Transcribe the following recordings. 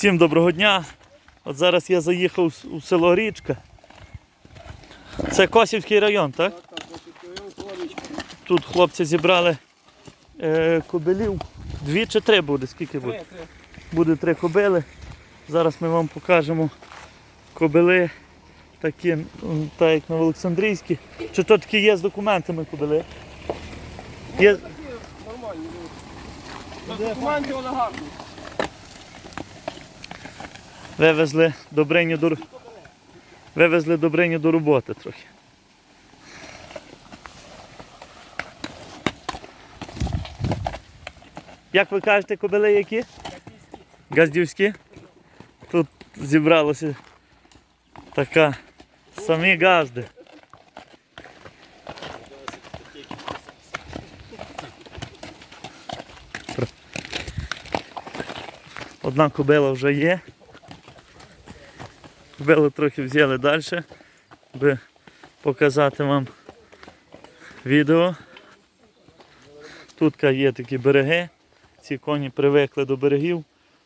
Всім доброго дня. От зараз я заїхав у село Річка. Це Косівський район, так? Тут хлопці зібрали е, кобилів. Дві чи три буде, скільки буде? Буде три кобили. Зараз ми вам покажемо кобили такі, так як Новоолександрійські. Чи то такі є з документами кобили? Є, Нормально. Документи вони гарні. Вивезли Добриню до, вивезли Добриню до роботи трохи. Як ви кажете, кобили які? Газдівські? Тут зібралося така самі газди. Одна кобила вже є. Кобилу трохи взяли далі, аби показати вам відео. Тут є такі береги, ці коні привикли до берегів,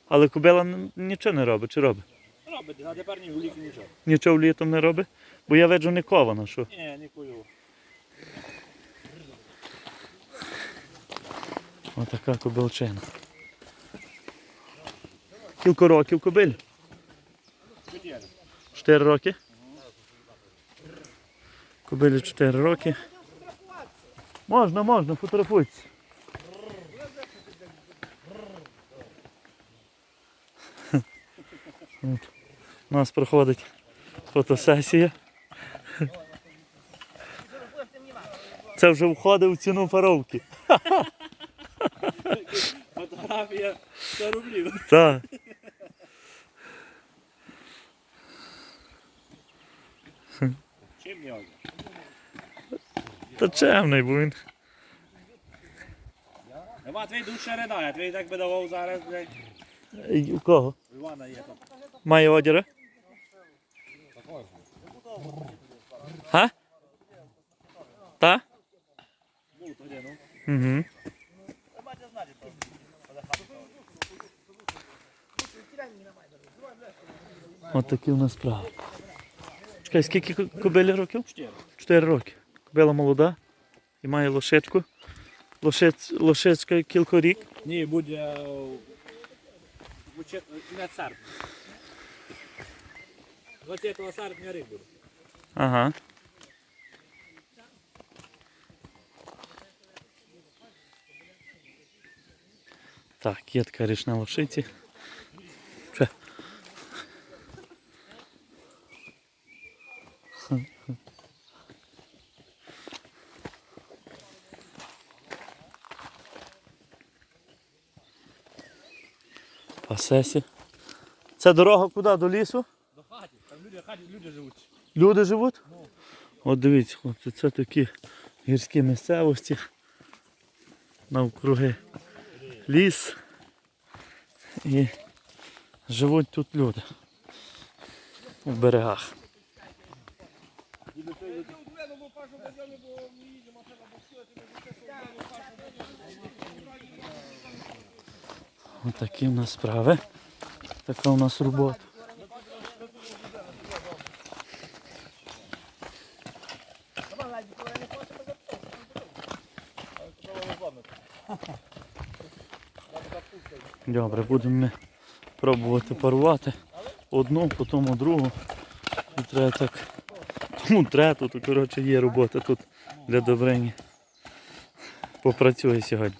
але кобила нічого не робить, чи робить? Робить, а тепер ні гулік нічого. Нічого літом не робить, бо я виджу не кована, що. Ні, не кую. Отака кобилчина. Кілька років кобиль? Чотири. 4 роки. Кобилі 4 роки. Можна, можна, фотографуйтесь. От. У нас проходить фотосесія. Це вже входить в ціну паровки. Фотографія 100 рублів. Так. Чим його? Та чемний, бо він. Нема, твій душ ще не дає, твій так би давав зараз, блядь. Й- У кого? У Івана є там. Має одіра? Га? Та? Був тоді, ну. Угу. У нас справи. Чекай, скільки ко- кобилі років? Чотири. Чотири роки. Кобила молода і має лошечку. Лошиць, лошечка кілька рік. Ні, буде кінець серпня. 20 серпня рік буде. Ага. Так, є така річна лошиці. Пасесі. Це дорога куди? До лісу? До хаті, там люди, хаті, люди живуть. Люди живуть? От дивіться, хлопці, це такі гірські місцевості. Навкруги ліс. І живуть тут люди. У берегах. Ось такі в нас справи. Така у нас робота. Добре, будемо ми пробувати парувати одну, потім другу. І треба так. Тому трету, коротше є робота тут для Добрині. Попрацює сьогодні.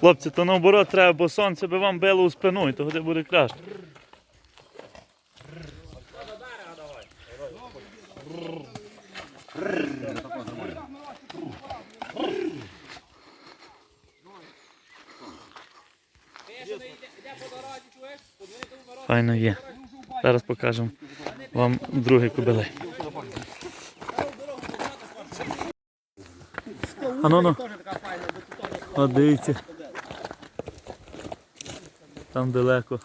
Хлопці, то наоборот треба, бо сонце би вам било у спину і того де буде краще. Файно є. Зараз покажемо вам другий кобилей. Ану, ну. От дивіться. Там далеко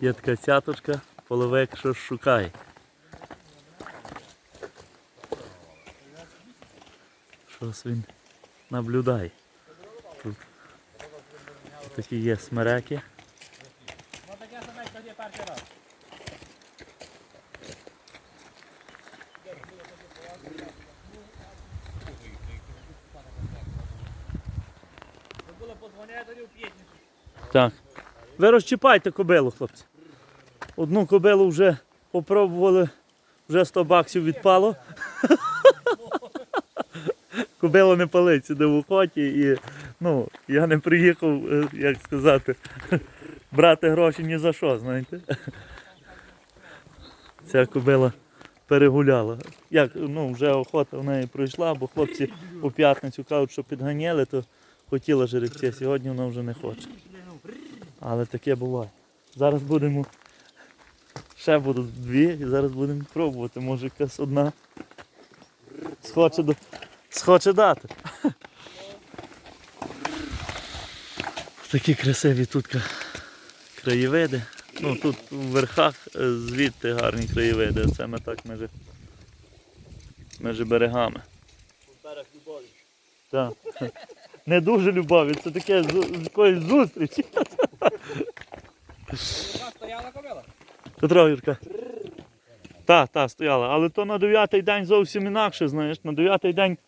є така цяточка, половик щось шукає. Щось він наблюдає. Тут такі є смереки. Так. Ви розчіпайте кобилу, хлопці. Одну кобилу вже попробували, вже 100 баксів відпало. Кобила не палить сюди в охоті і ну, я не приїхав, е, як сказати, брати гроші ні за що, знаєте. Ця кобила перегуляла. Як, ну, вже охота в неї пройшла, бо хлопці у п'ятницю кажуть, що підганяли, то хотіла жеребця, сьогодні вона вже не хоче. Але таке буває. Зараз будемо. Ще будуть дві і зараз будемо пробувати. Може якась одна схоче, до... схоче дати. Такі красиві тут краєвиди. Ну тут в верхах е, звідти гарні краєвиди. Це ми так між, між берегами. Берег любові. Так. Не дуже любові, це таке з якоїсь зустрічі. Стояла кобила? Петро Юрка. Так, так, стояла. Але то на дев'ятий день зовсім інакше, знаєш. На дев'ятий день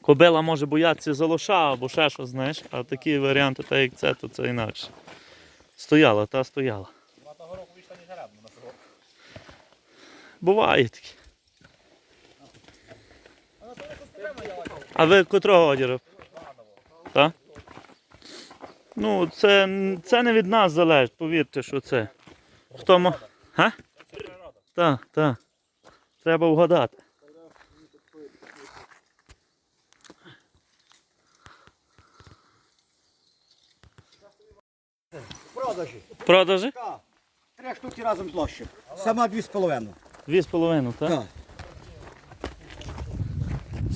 кобила може боятися за лоша або ще щось, знаєш. А такі варіанти, так як це, то це інакше. Стояла, та стояла. Вона того року вийшла не жарабно на село. Буває таке. А ви котрого одіру? Так? Ну, це, це не від нас залежить, повірте, що це. Хто мо... Га? Так, так. Треба вгадати. продажі. Продажі? Так. Три штуки разом з лощем. Сама дві з половиною. Дві з половиною, так? Так.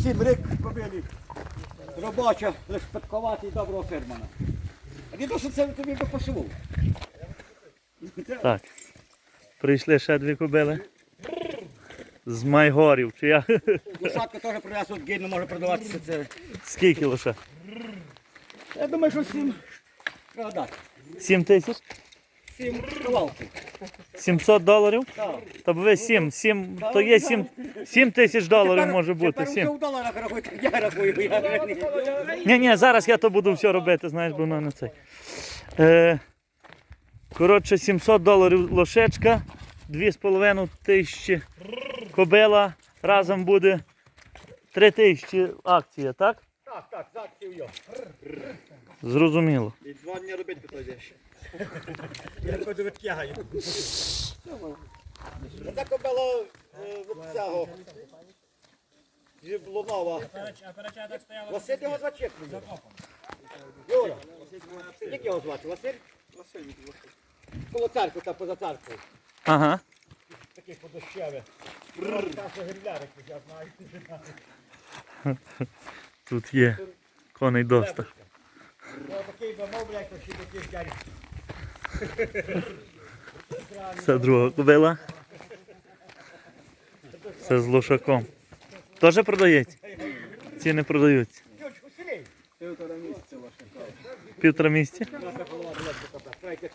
Сім рік кобилі. Робоча, лише питкувати і доброго фермана. А він що це тобі би посував. Так. Прийшли ще дві кобили. З майгорів. Чи я? Лошадка теж принесла от гейно може продаватися. Це. Скільки лише? Я думаю, що сім треба дати. Сім тисяч? Сім кавалків. 700 доларів? Так. Та ви 7, 7, то є 7, 7 тисяч доларів може бути. Тепер 7. доларах рахуйте, я рахую, я. Ні, ні, зараз я то буду все робити, знаєш, бо воно не цей. Е, коротше, 700 доларів лошечка, 2,5 тисячі кобила, разом буде 3 тисячі акція, так? Так, так, так, сів. Зрозуміло. І два дні робити то йдеш. Я ходу відтягаю. Це кобила в цього. Зіблунова. А переча так стояла. Василь його звати Юра, як його звати? Василь? Василь. Коло церкви та поза церквою. Ага. Такий подощавий. я знаю. Тут є коней доста. Такий домовляй, то ще такий дядь. Це друга кобила. Це з лошаком. Теж продається? Ці не продаються. Півтора голова далеко така, третя.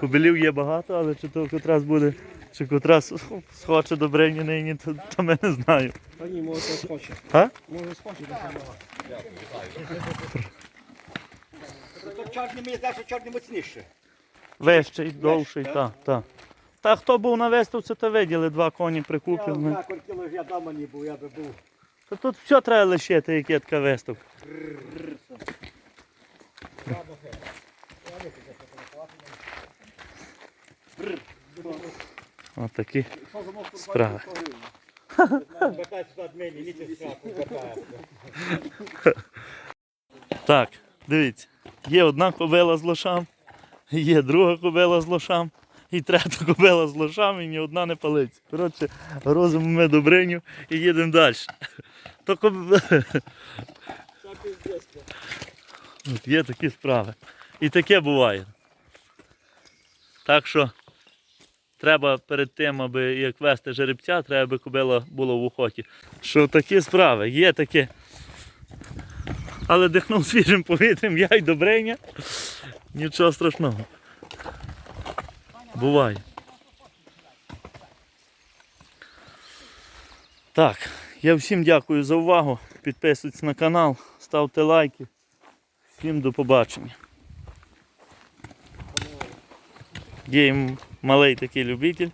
Кобилів є багато, але чи то котрас буде, чи котрас схоче до бревні нині, то, то ми не знаю. Та ні, може хтось хоче. А? Може схоче до самого. То чорний мені здається, чорний міцніше. Вищий, довший, так, так. Та хто був на виставці, то виділи, два коні Я прикупив. ну. так я дома не був, я би був. Та тут все треба лишити, як є така виставка. Справи. Ніч страху, вертайся. Так, дивіться, є одна кобила з лошам, є друга кобила з лошам. і третя кобила з лошами, і ні одна не палиться. Коротше, грузимо ми добриню і їдемо далі. То коб... От Є такі справи. І таке буває. Так що треба перед тим, аби як вести жеребця, треба, аби кобила була в охоті. Що такі справи, є таке. Але дихнув свіжим повітрям, я й добриня. Нічого страшного. Буває. Так, я всім дякую за увагу. Підписуйтесь на канал, ставте лайки. Всім до побачення. Є малий такий любитель.